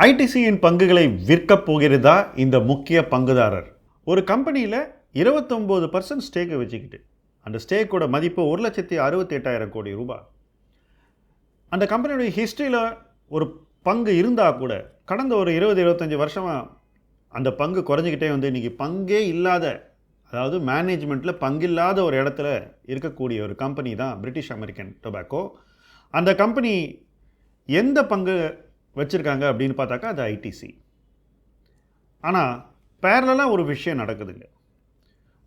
ஐடிசியின் பங்குகளை விற்கப் போகிறதா இந்த முக்கிய பங்குதாரர்? ஒரு கம்பெனியில் இருபத்தொம்போது பர்சன்ட் ஸ்டேக்கை வச்சுக்கிட்டு அந்த ஸ்டேக்கோட மதிப்பு ஒரு லட்சத்தி அறுபத்தி எட்டாயிரம் கோடி ரூபாய். அந்த கம்பெனியுடைய ஹிஸ்ட்ரியில் ஒரு பங்கு இருந்தால் கூட கடந்த ஒரு இருபது இருபத்தஞ்சி வருஷமாக அந்த பங்கு குறைஞ்சிக்கிட்டே வந்து இன்றைக்கி பங்கே இல்லாத அதாவது மேனேஜ்மெண்ட்டில் பங்கில்லாத ஒரு இடத்துல இருக்கக்கூடிய ஒரு கம்பெனி தான் பிரிட்டிஷ் அமெரிக்கன் டொபாக்கோ. அந்த கம்பெனி எந்த பங்கு வச்சுருக்காங்க அப்படின்னு பார்த்தாக்கா அது ஐடிசி ஆனால் பேரலாக ஒரு விஷயம் நடக்குதுங்க.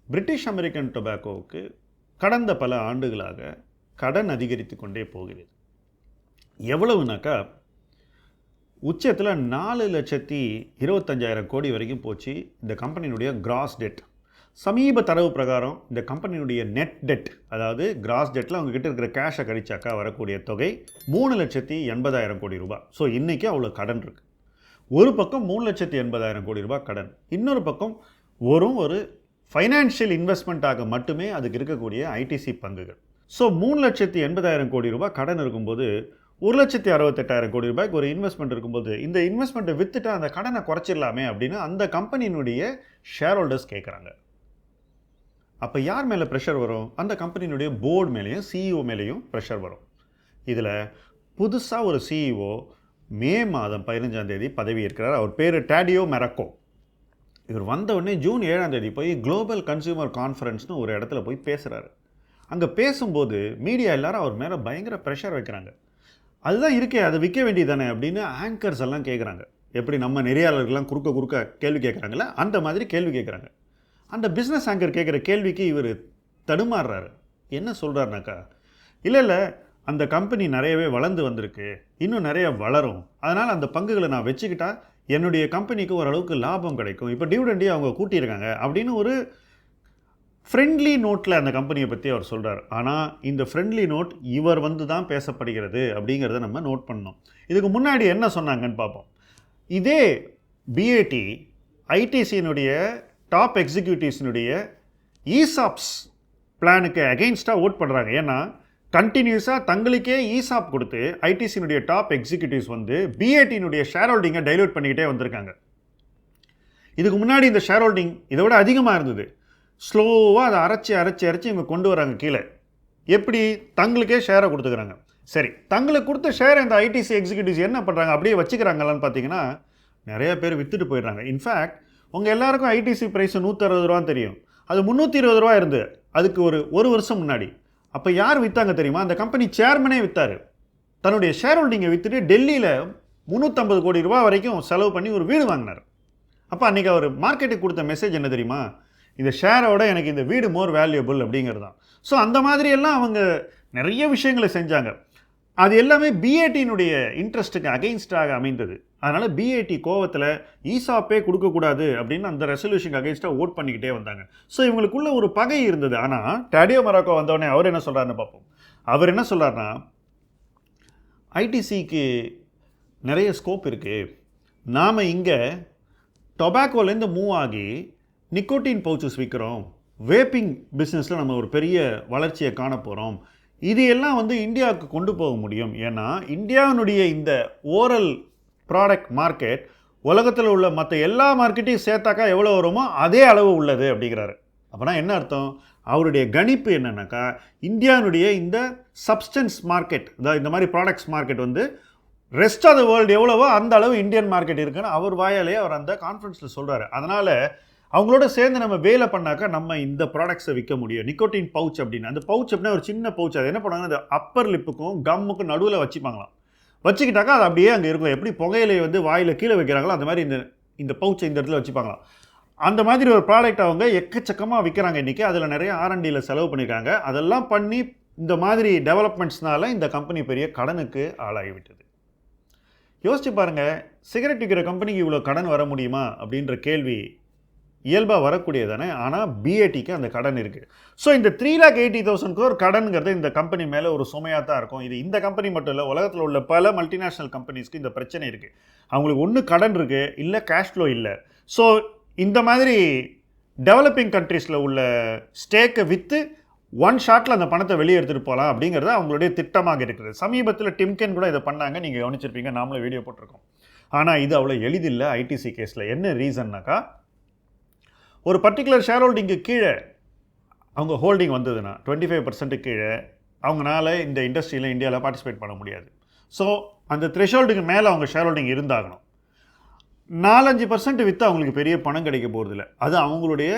பிரிட்டிஷ் அமெரிக்கன் டொபாக்கோவுக்கு கடந்த பல ஆண்டுகளாக கடன் அதிகரித்து கொண்டே போகிறது. எவ்வளவுனாக்கா உச்சத்தில் நாலு லட்சத்தி இருபத்தஞ்சாயிரம் கோடி வரைக்கும் போச்சு இந்த கம்பெனியினுடைய கிராஸ் டெட் சமீப தரவு பிரகாரம் இந்த கம்பெனியினுடைய நெட் டெட் அதாவது கிராஸ் டெட்டில் அவங்க கிட்ட இருக்கிற கேஷை கழிச்சாக்கா வரக்கூடிய தொகை மூணு லட்சத்தி எண்பதாயிரம் கோடி ரூபாய். ஸோ இன்றைக்கி அவ்வளோ கடன் இருக்குது ஒரு பக்கம் மூணு லட்சத்தி எண்பதாயிரம் கோடி ரூபாய் கடன் இன்னொரு பக்கம் வரும் ஒரு ஃபைனான்ஷியல் இன்வெஸ்ட்மெண்ட்டாக மட்டுமே அதுக்கு இருக்கக்கூடிய ஐடிசி பங்குகள். ஸோ மூணு லட்சத்தி எண்பதாயிரம் கோடி ரூபாய் கடன் இருக்கும்போது ஒரு லட்சத்தி அறுபத்தெட்டாயிரம் கோடி ரூபாய்க்கு ஒரு இன்வெஸ்ட்மெண்ட் இருக்கும்போது இந்த இன்வெஸ்ட்மெண்ட்டை விற்றுட்டு அந்த கடனை குறைச்சிடலாமே அப்படின்னு அந்த கம்பெனியினுடைய ஷேர் ஹோல்டர்ஸ் கேட்குறாங்க அப்போ யார் மேலே ப்ரெஷர் வரும்? அந்த கம்பெனியினுடைய போர்டு மேலேயும் சிஇஓ மேலேயும் ப்ரெஷர் வரும். இதில் புதுசாக ஒரு சிஇஓ மே மாதம் பதினஞ்சாம் தேதி பதவி இருக்கிறார் அவர் பேர் டேடியோ மெரக்கோ இவர் வந்த உடனே ஜூன் ஏழாம் தேதி போய் குளோபல் கன்சியூமர் கான்ஃபரன்ஸ்னு ஒரு இடத்துல போய் பேசுகிறாரு அங்கே பேசும்போது மீடியா எல்லாரும் அவர் மேலே பயங்கர ப்ரெஷர் வைக்கிறாங்க. அதுதான் இருக்கே அதை விற்க வேண்டியதானே அப்படின்னு ஆங்கர்ஸ் எல்லாம் கேட்குறாங்க எப்படி நம்ம நெறியாளர்கள்லாம் குறுக்க குறுக்க கேள்வி கேட்குறாங்களே அந்த மாதிரி கேள்வி கேட்குறாங்க அந்த பிஸ்னஸ் ஆங்கர் கேட்குற கேள்விக்கு இவர் தடுமாறுறாரு. என்ன சொல்கிறாருனாக்கா இல்லை இல்லை அந்த கம்பெனி நிறையவே வளர்ந்து வந்திருக்கு இன்னும் நிறைய வளரும். அதனால் அந்த பங்குகளை நான் வச்சுக்கிட்டா என்னுடைய கம்பெனிக்கு ஓரளவுக்கு லாபம் கிடைக்கும். இப்போ டிவிடெண்டே அவங்க கூட்டியிருக்காங்க அப்படின்னு ஒரு ஃப்ரெண்ட்லி நோட்டில் அந்த கம்பெனியை பற்றி அவர் சொல்கிறார் ஆனால் இந்த ஃப்ரெண்ட்லி நோட் இவர் வந்து தான் பேசப்படுகிறது அப்படிங்கிறத நம்ம நோட் பண்ணோம் இதுக்கு முன்னாடி என்ன சொன்னாங்கன்னு பார்ப்போம். இதே பிஏடி ஐடிசியினுடைய டாப் எக்ஸிக்யூட்டிவ்ஸினுடைய ஈசாப்ஸ் பிளானுக்கு அகெயின்ஸ்டாக ஓட் பண்ணுறாங்க ஏன்னா கண்டினியூஸாக தங்களுக்கே ஈசாப் கொடுத்து ஐடிசியினுடைய டாப் எக்ஸிக்யூட்டிவ்ஸ் வந்து பிஏடியினுடைய ஷேர் ஹோல்டிங்கை டைல்யூட் பண்ணிக்கிட்டே வந்திருக்காங்க. இதுக்கு முன்னாடி இந்த ஷேர் ஹோல்டிங் இதை விட அதிகமாக இருந்தது. ஸ்லோவாக அதை அரைச்சி அரைச்சி அரைச்சி இவங்க கொண்டு வராங்க கீழே. எப்படி? தங்களுக்கே ஷேரை கொடுத்துக்கிறாங்க. சரி தங்களுக்கு கொடுத்த ஷேர் இந்த ஐடிசி எக்ஸிக்யூட்டிவ்ஸ் என்ன பண்ணுறாங்க அப்படியே வச்சுக்கிறாங்களான்னு பார்த்தீங்கன்னா நிறைய பேர் விற்றுட்டு போயிடுறாங்க. இன்ஃபேக்ட் உங்கள் எல்லாருக்கும் ஐடிசி ப்ரைஸ் நூற்றறுபது ரூபா தெரியும். அது முந்நூற்றி இருபது ரூபா இருந்து அதுக்கு ஒரு ஒரு வருஷம் முன்னாடி. அப்போ யார் விற்றாங்க தெரியுமா? அந்த கம்பெனி சேர்மனே விற்றாரு தன்னுடைய ஷேர் ஹோல்டிங்கை விற்றுட்டு டெல்லியில் முந்நூற்றம்பது கோடி ரூபா வரைக்கும் செலவு பண்ணி ஒரு வீடு வாங்கினார். அப்போ அன்றைக்கி அவர் மார்க்கெட்டுக்கு கொடுத்த மெசேஜ் என்ன தெரியுமா? இந்த ஷேரோட எனக்கு இந்த வீடு மோர் வேல்யூபிள் அப்படிங்கிறது தான் ஸோ அந்த மாதிரியெல்லாம் அவங்க நிறைய விஷயங்களை செஞ்சாங்க. அது எல்லாமே பிஏடியினுடைய இன்ட்ரெஸ்ட்டுக்கு அகெயின்ஸ்டாக அமைந்தது. அதனால் பிஏடி கோவத்தில் ஈசாப்பே கொடுக்கக்கூடாது அப்படின்னு அந்த ரெசல்யூஷனுக்கு அகேன்ஸ்டாக ஓட் பண்ணிக்கிட்டே வந்தாங்க. ஸோ இவங்களுக்குள்ள ஒரு பகை இருந்தது. ஆனால் டேடியோ மராக்கோ வந்தோடனே அவர் என்ன சொல்கிறாருன்னு பார்ப்போம். அவர் என்ன சொல்கிறாருன்னா ஐடிசிக்கு நிறைய ஸ்கோப் இருக்குது நாம் இங்கே டொபாக்கோலேருந்து மூவ் ஆகி நிக்கோட்டின் பவுச்சஸ் விற்கிறோம் வேப்பிங் பிஸ்னஸில் நம்ம ஒரு பெரிய வளர்ச்சியை காண போகிறோம் இது எல்லாம் வந்து இந்தியாவுக்கு கொண்டு போக முடியும். ஏன்னா இந்தியாவினுடைய இந்த ஓரல் ப்ராடக்ட் மார்க்கெட் உலகத்தில் உள்ள மற்ற எல்லா மார்க்கெட்டையும் சேர்த்தாக்கா எவ்வளோ வருமோ அதே அளவு உள்ளது அப்படிங்கிறாரு. அப்போனா என்ன அர்த்தம்? அவருடைய கணிப்பு என்னென்னாக்கா இந்தியானுடைய இந்த சப்ஸ்டன்ஸ் மார்க்கெட் அதாவது இந்த மாதிரி ப்ராடக்ட்ஸ் மார்க்கெட் வந்து ரெஸ்ட் ஆஃப் த வேர்ல்டு எவ்வளவோ அந்த அளவு இந்தியன் மார்க்கெட் இருக்குன்னு அவர் வாயாலே அவர் அந்த கான்ஃபரன்ஸில் சொல்கிறாரு அதனால் அவங்களோட சேர்ந்து நம்ம வேலை பண்ணாக்கா நம்ம இந்த ப்ராடக்ட்ஸை விற்க முடியும். நிக்கோட்டின் பவுச் அப்படின்னு. அந்த பவுச் அப்படின்னா ஒரு சின்ன பவுச் அது என்ன பண்ணுவாங்கன்னா அந்த அப்பர் லிப்புக்கும் கம்முக்கும் நடுவில் வச்சுப்பாங்களாம். வச்சுக்கிட்டாக்கா அது அப்படியே அங்கே இருக்கும். எப்படி புகையிலை வந்து வாயில் கீழே வைக்கிறாங்களோ அந்த மாதிரி இந்த இந்த பவுச்சை இந்த இடத்துல வச்சுப்பாங்களாம். அந்த மாதிரி ஒரு ப்ராடக்ட் அவங்க எக்கச்சக்கமாக விற்கிறாங்க இன்றைக்கி அதில் நிறைய ஆர்என்டியில் செலவு பண்ணியிருக்காங்க அதெல்லாம் பண்ணி இந்த மாதிரி டெவலப்மெண்ட்ஸ்னால இந்த கம்பெனி பெரிய கடனுக்கு ஆளாகிவிட்டது. யோசிச்சு பாருங்கள் சிகரெட் விற்கிற கம்பெனிக்கு இவ்வளோ கடன் வர முடியுமா? அப்படின்ற கேள்வி இயல்பாக வரக்கூடியதானே ஆனால் பிஏடிக்கு அந்த கடன் இருக்குது ஸோ இந்த three lakh eighty thousand crore கடன்கிறது இந்த கம்பெனி மேலே ஒரு சுமையாக தான் இருக்கும். இது இந்த கம்பெனி மட்டும் இல்லை உலகத்தில் உள்ள பல மல்டிநேஷ்னல் கம்பெனிஸ்க்கு இந்த பிரச்சனை இருக்குது அவங்களுக்கு ஒன்று கடன் இருக்குது இல்லை கேஷ் ஃப்ளோ இல்லை. ஸோ இந்த மாதிரி டெவலப்பிங் கண்ட்ரீஸில் உள்ள ஸ்டேக்கை விற்று ஒன் ஷாட்டில் அந்த பணத்தை வெளியே எடுத்துகிட்டு போகலாம் அப்படிங்கிறது அவங்களுடைய திட்டமாக இருக்குது. சமீபத்தில் டிம்கென் கூட இதை பண்ணாங்க. நீங்கள் கவனிச்சிருப்பீங்க. நாமளும் வீடியோ போட்டிருக்கோம். ஆனால் இது அவ்வளோ எளிதில்லை ஐடிசி கேஸில் என்ன ரீசன்னாக்கா ஒரு பர்டிகுலர் ஷேர் ஹோல்டிங்கு கீழே அவங்க ஹோல்டிங் வந்ததுன்னா டுவெண்ட்டி ஃபைவ் பர்சன்ட்டு கீழே அவங்களால இந்த இண்டஸ்ட்ரியில் இந்தியாவில் பார்ட்டிசிபேட் பண்ண முடியாது. ஸோ அந்த த்ரெஷோல்டுக்கு மேலே அவங்க ஷேர் ஹோல்டிங் இருந்தாகணும். நாலஞ்சு பர்சன்ட் விற்று அவங்களுக்கு பெரிய பணம் கிடைக்க போகிறதில்ல அது அவங்களுடைய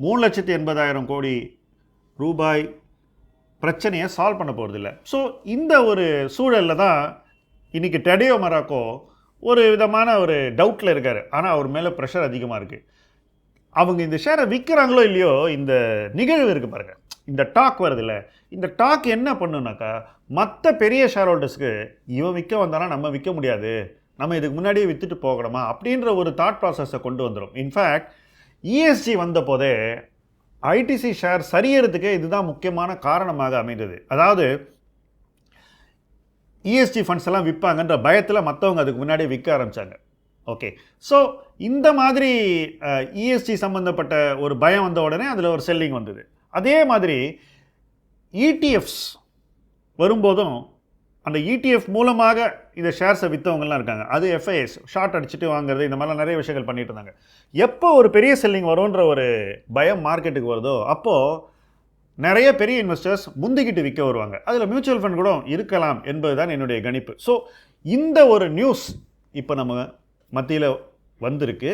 மூணு லட்சத்தி எண்பதாயிரம் கோடி ரூபாய் பிரச்சனையை சால்வ் பண்ண போகிறதில்ல ஸோ இந்த ஒரு சூழலில் தான் இன்றைக்கி டெடியோ மராக்கோ ஒரு விதமான ஒரு டவுட்டில் இருக்கார். ஆனால் அவர் மேலே ப்ரெஷர் அதிகமாக இருக்குது அவங்க இந்த ஷேரை விற்கிறாங்களோ இல்லையோ இந்த நிகழ்வு இருக்குது பாருங்கள் இந்த டாக் வருதுல்ல. இந்த டாக் என்ன பண்ணுனாக்கா மற்ற பெரிய ஷேர் ஹோல்டர்ஸ்க்கு இவன் விற்க வந்தானா நம்ம விற்க முடியாது. நம்ம இதுக்கு முன்னாடியே விற்றுட்டு போகணுமா? அப்படின்ற ஒரு தாட் ப்ராசஸை கொண்டு வந்துடும் இன்ஃபேக்ட் இஎஸ்ஜி வந்த போதே ஐடிசி ஷேர் சரியறதுக்கே இதுதான் முக்கியமான காரணமாக அமைந்தது. அதாவது இஎஸ்டி ஃபண்ட்ஸ் எல்லாம் விற்பாங்கன்ற பயத்தில் மற்றவங்க அதுக்கு முன்னாடியே விற்க ஆரம்பித்தாங்க ஓகே ஸோ இந்த மாதிரி uh, இஎஸ்டி சம்மந்தப்பட்ட ஒரு பயம் வந்த உடனே அதில் ஒரு செல்லிங் வந்தது. அதே மாதிரி இடிஎஃப்ஸ் வரும்போதும் அந்த இடிஎஃப் மூலமாக இந்த ஷேர்ஸை விற்றவங்கலாம் இருக்காங்க. அது எஃப்ஐஎஸ் ஷார்ட் அடிச்சுட்டு வாங்குறது இந்த மாதிரிலாம் நிறைய விஷயங்கள் பண்ணிட்டு இருந்தாங்க. எப்போ ஒரு பெரிய செல்லிங் வரும்ன்ற ஒரு பயம் மார்க்கெட்டுக்கு வருதோ அப்போது நிறைய பெரிய இன்வெஸ்டர்ஸ் முந்திக்கிட்டு விற்க வருவாங்க. அதில் மியூச்சுவல் ஃபண்ட் கூட இருக்கலாம் என்பது தான் என்னுடைய கணிப்பு. ஸோ இந்த ஒரு நியூஸ் இப்போ நம்ம மத்தியில் வந்திருக்கு.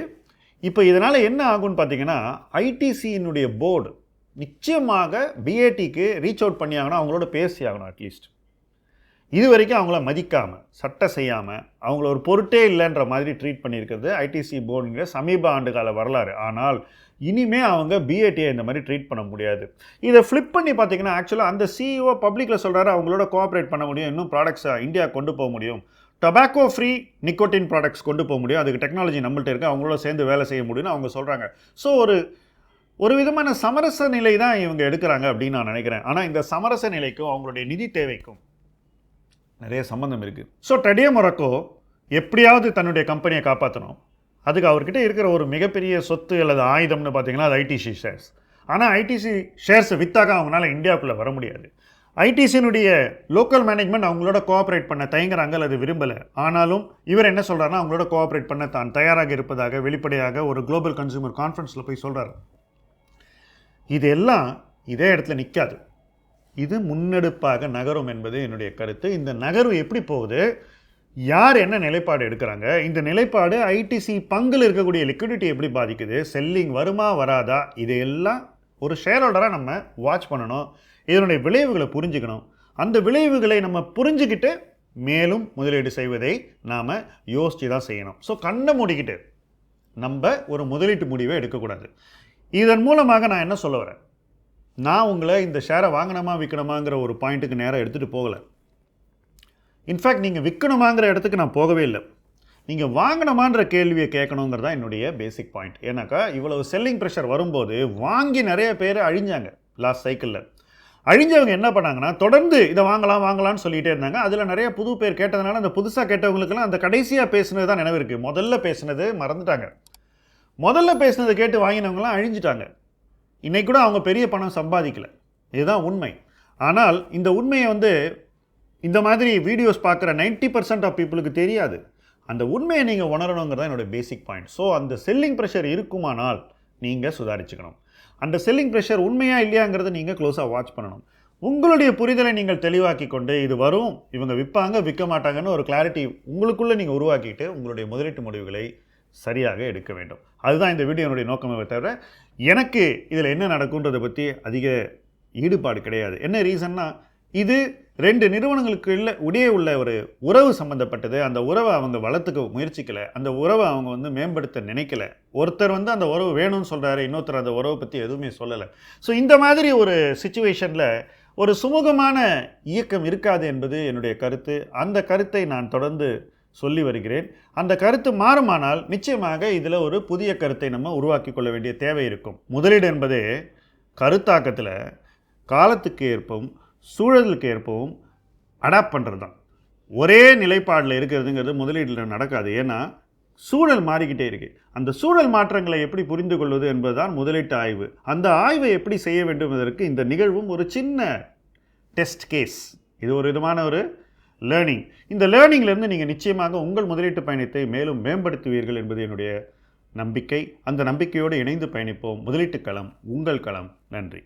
இப்போ இதனால் என்ன ஆகும்னு பார்த்தீங்கன்னா ஐடிசியினுடைய போர்டு நிச்சயமாக பிஏடிக்கு ரீச் அவுட் பண்ணி ஆகணும் அவங்களோட பேசி ஆகணும் அட்லீஸ்ட் இது வரைக்கும் அவங்கள மதிக்காமல் சட்டை செய்யாமல் அவங்கள ஒரு பொருட்டே இல்லைன்ற மாதிரி ட்ரீட் பண்ணியிருக்கிறது ஐடிசி போர்டுங்கிற சமீப ஆண்டு கால வரலாறு. ஆனால் இனிமே அவங்க பிஏடியை இந்த மாதிரி ட்ரீட் பண்ண முடியாது. இதை ஃப்ளிப் பண்ணி பார்த்தீங்கன்னா ஆக்சுவலாக அந்த சிஇஓ பப்ளிக்கில் சொல்கிறாரு அவங்களோட கோஆப்ரேட் பண்ண முடியும் இன்னும் ப்ராடக்ட்ஸை இந்தியா கொண்டு போக முடியும். டொபாக்கோ ஃப்ரீ நிக்கோட்டின் ப்ராடக்ட்ஸ் கொண்டு போக முடியும். அதுக்கு டெக்னாலஜி நம்மள்ட்ட இருக்குது அவங்களோட சேர்ந்து வேலை செய்ய முடியும்னு அவங்க சொல்கிறாங்க ஸோ ஒரு ஒரு விதமான சமரச நிலை தான் இவங்க எடுக்கிறாங்க அப்படின்னு நான் நினைக்கிறேன். ஆனால் இந்த சமரச நிலைக்கும் அவங்களுடைய நிதி தேவைக்கும் நிறைய சம்மந்தம் இருக்குது ஸோ டடியோ மொரக்கோ எப்படியாவது தன்னுடைய கம்பெனியை காப்பாற்றணும் அதுக்கு அவர்கிட்ட இருக்கிற ஒரு மிகப்பெரிய சொத்து அல்லது ஆயுதம்னு பார்த்தீங்கன்னா அது ஐடிசி ஷேர்ஸ் ஆனால் ஐடிசி ஷேர்ஸை விற்றாக்க அவங்களால இந்தியாவுக்குள்ளே வர முடியாது. ஐடிசியினுடைய லோக்கல் மேனேஜ்மெண்ட் அவங்களோட கோஆப்ரேட் பண்ண தயங்குறாங்க அல்லது விரும்பலை. ஆனாலும் இவர் என்ன சொல்கிறாருன்னா அவங்களோட கோஆப்ரேட் பண்ண தான் தயாராக இருப்பதாக வெளிப்படையாக ஒரு குளோபல் கன்சூமர் கான்ஃபரன்ஸில் போய் சொல்கிறார் இது எல்லாம் இதே இடத்துல நிற்காது இது முன்னெடுப்பாக நகரும் என்பது என்னுடைய கருத்து. இந்த நகர்வு எப்படி போகுது? யார் என்ன நிலைப்பாடு எடுக்கிறாங்க? இந்த நிலைப்பாடு ஐடிசி பங்கில் இருக்கக்கூடிய லிக்விடிட்டி எப்படி பாதிக்குது? செல்லிங் வருமா வராதா? இதையெல்லாம் ஒரு ஷேர் ஹோல்டராக நம்ம வாட்ச் பண்ணணும். இதனுடைய விளைவுகளை புரிஞ்சுக்கணும். அந்த விளைவுகளை நம்ம புரிஞ்சுக்கிட்டு மேலும் முதலீடு செய்வதை நாம் யோசித்து தான் செய்யணும். ஸோ கண்ணை மூடிக்கிட்டு நம்ம ஒரு முதலீட்டு முடிவை எடுக்கக்கூடாது. இதன் மூலமாக நான் என்ன சொல்ல வரேன்? நான் உங்களை இந்த ஷேரை வாங்கணுமா விற்கணுமாங்கிற ஒரு பாயிண்ட்டுக்கு நேராக எடுத்துகிட்டு போகலை. இன்ஃபேக்ட் நீங்கள் விற்கணுமாங்கிற இடத்துக்கு நான் போகவே இல்லை. நீங்கள் வாங்கணுமான்ற கேள்வியை கேட்கணுங்கிறது தான் என்னுடைய பேசிக் பாயிண்ட் ஏன்னாக்கா இவ்வளவு செல்லிங் ப்ரெஷர் வரும்போது வாங்கி நிறைய பேர் அழிஞ்சாங்க லாஸ்ட் சைக்கிளில் அழிஞ்சவங்க என்ன பண்ணாங்கன்னா தொடர்ந்து இதை வாங்கலாம் வாங்கலாம்னு சொல்லிகிட்டே இருந்தாங்க. அதில் நிறைய புது பேர் கேட்டதுனால அந்த புதுசாக கேட்டவங்களுக்கெல்லாம் அந்த கடைசியாக பேசினது தான் நினைவு இருக்குது முதல்ல பேசினது மறந்துட்டாங்க. முதல்ல பேசினதை கேட்டு வாங்கினவங்களாம் அழிஞ்சிட்டாங்க. இன்னைக்கு கூட அவங்க பெரிய பணம் சம்பாதிக்கல. இதுதான் உண்மை. ஆனால் இந்த உண்மையை வந்து இந்த மாதிரி வீடியோஸ் பார்க்குற 90% பர்சன்ட் ஆஃப் பீப்புளுக்கு தெரியாது. அந்த உண்மையை நீங்கள் உணரணுங்கிறதான் என்னோடய பேசிக் பாயிண்ட் ஸோ அந்த செல்லிங் ப்ரெஷர் இருக்குமானால் நீங்கள் சுதாரிச்சுக்கணும். அந்த செல்லிங் ப்ரெஷர் உண்மையாக இல்லையாங்கிறத நீங்கள் க்ளோஸாக வாட்ச் பண்ணணும். உங்களுடைய புரிதலை நீங்கள் தெளிவாக்கி கொண்டு இது வரும். இவங்க விற்பாங்க விற்க மாட்டாங்கன்னு ஒரு கிளாரிட்டி உங்களுக்குள்ளே நீங்கள் உருவாக்கிட்டு உங்களுடைய முதலீட்டு முடிவுகளை சரியாக எடுக்க வேண்டும். அதுதான் இந்த வீடியோனுடைய நோக்கமே தவிர எனக்கு இதில் என்ன நடக்குன்றதை பற்றி அதிக ஈடுபாடு கிடையாது. என்ன ரீசன்னா இது ரெண்டு நிறுவனங்களுக்கு இல்லை இடையே உள்ள ஒரு உறவு சம்மந்தப்பட்டது அந்த உறவை அவங்க வளர்த்துக்க முயற்சிக்கலை. அந்த உறவை அவங்க வந்து மேம்படுத்த நினைக்கல. ஒருத்தர் வந்து அந்த உறவு வேணும்னு சொல்கிறாரு இன்னொருத்தர் அந்த உறவை பற்றி எதுவுமே சொல்லலை. ஸோ இந்த மாதிரி ஒரு சுச்சுவேஷனில் ஒரு சுமூகமான இயக்கம் இருக்காது என்பது என்னுடைய கருத்து. அந்த கருத்தை நான் தொடர்ந்து சொல்லி வருகிறேன். அந்த கருத்து மாறுமானால் நிச்சயமாக இதில் ஒரு புதிய கருத்தை நம்ம உருவாக்கி கொள்ள வேண்டிய தேவை இருக்கும். முதலீடு என்பதே கருத்தாக்கத்தில் காலத்துக்கு ஏற்பும் சூழலுக்கு ஏற்பவும் அடாப்ட் பண்ணுறது தான் ஒரே நிலைப்பாடில் இருக்கிறதுங்கிறது முதலீட்டில் நடக்காது. ஏன்னா சூழல் மாறிக்கிட்டே இருக்குது அந்த சூழல் மாற்றங்களை எப்படி புரிந்து கொள்வது என்பதுதான் முதலீட்டு ஆய்வு. அந்த ஆய்வை எப்படி செய்ய வேண்டும் என்பதற்கு இந்த நிகழ்வும் ஒரு சின்ன டெஸ்ட் கேஸ் இது ஒரு விதமான ஒரு லேர்னிங் இந்த லேர்னிங்லேருந்து நீங்கள் நிச்சயமாக உங்கள் முதலீட்டு பயணத்தை மேலும் மேம்படுத்துவீர்கள் என்பது என்னுடைய நம்பிக்கை. அந்த நம்பிக்கையோடு இணைந்து பயணிப்போம். முதலீட்டு களம் உங்கள் களம். நன்றி.